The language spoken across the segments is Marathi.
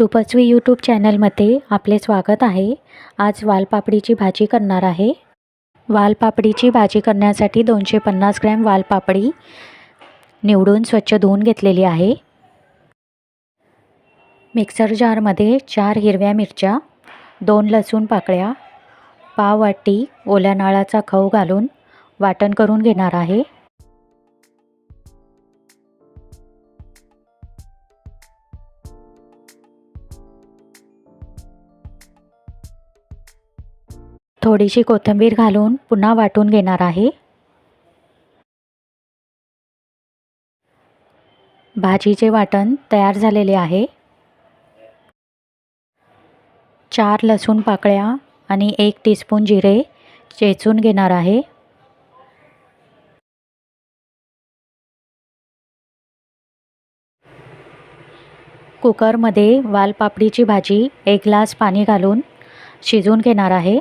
रूपस्वी यूट्यूब चॅनलमध्ये आपले स्वागत आहे. आज वालपापडीची भाजी करणार आहे. वालपापडीची भाजी करण्यासाठी दोनशे पन्नास ग्रॅम वालपापडी निवडून स्वच्छ धुवून घेतलेली आहे. मिक्सर जारमध्ये चार हिरव्या मिरच्या दोन लसूण पाकळ्या पाव वाटी ओल्या नाळाचा खव घालून वाटण करून घेणार आहे. थोडीशी कोथिंबीर घालून पुन्हा वाटून घेणार आहे. भाजीचे वाटण तयार झालेले आहे. चार लसूण पाकळ्या आणि एक टीस्पून जिरे चेचून घेणार आहे. कुकरमध्ये वालपापडीची भाजी एक ग्लास पाणी घालून शिजवून घेणार आहे.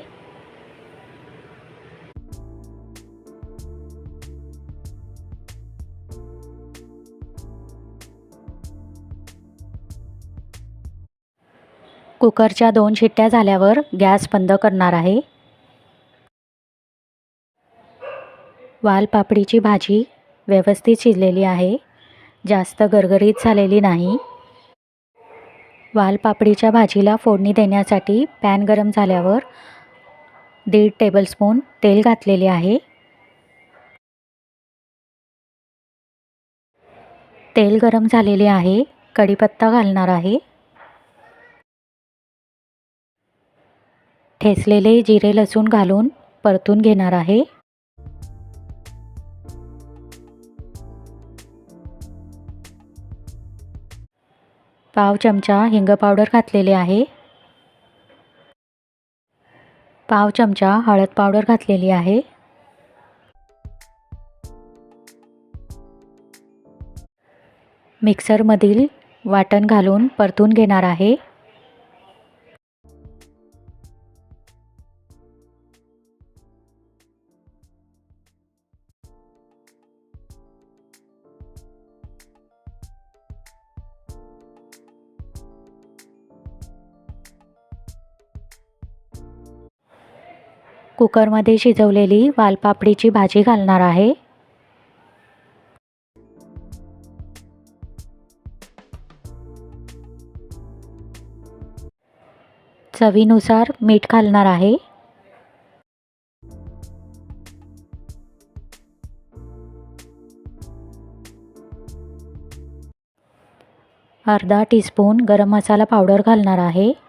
कुकरच्या दोन शिट्ट्या झाल्यावर गॅस बंद करणार आहे. वालपापडीची भाजी व्यवस्थित शिजलेली आहे. जास्त गरगरीत झालेली नाही. वालपापडीच्या भाजीला फोडणी देण्यासाठी पॅन गरम झाल्यावर दीड टेबलस्पून तेल घातलेले आहे. तेल गरम झालेले आहे. कढीपत्ता घालणार आहे. ठेसलेले जिरे लसूण घालून परतून घेणार आहे. पाव चमचा हिंग पावडर घातलेले आहे. पाव चमचा हळद पावडर घातलेली आहे. मिक्सरमधील वाटण घालून परतून घेणार आहे. कुकरमध्ये शिजवलेली वालपापडीची भाजी घालणार आहे. चवीनुसार मीठ घालणार आहे. अर्धा टीस्पून गरम मसाला पावडर घालणार आहे.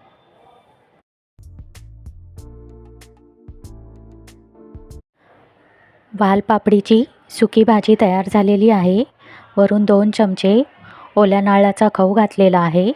वालपापडीची सुकी भाजी तयार झालेली आहे. वरून दोन चमचे ओल्या नारळाचा खऊ घातलेला आहे.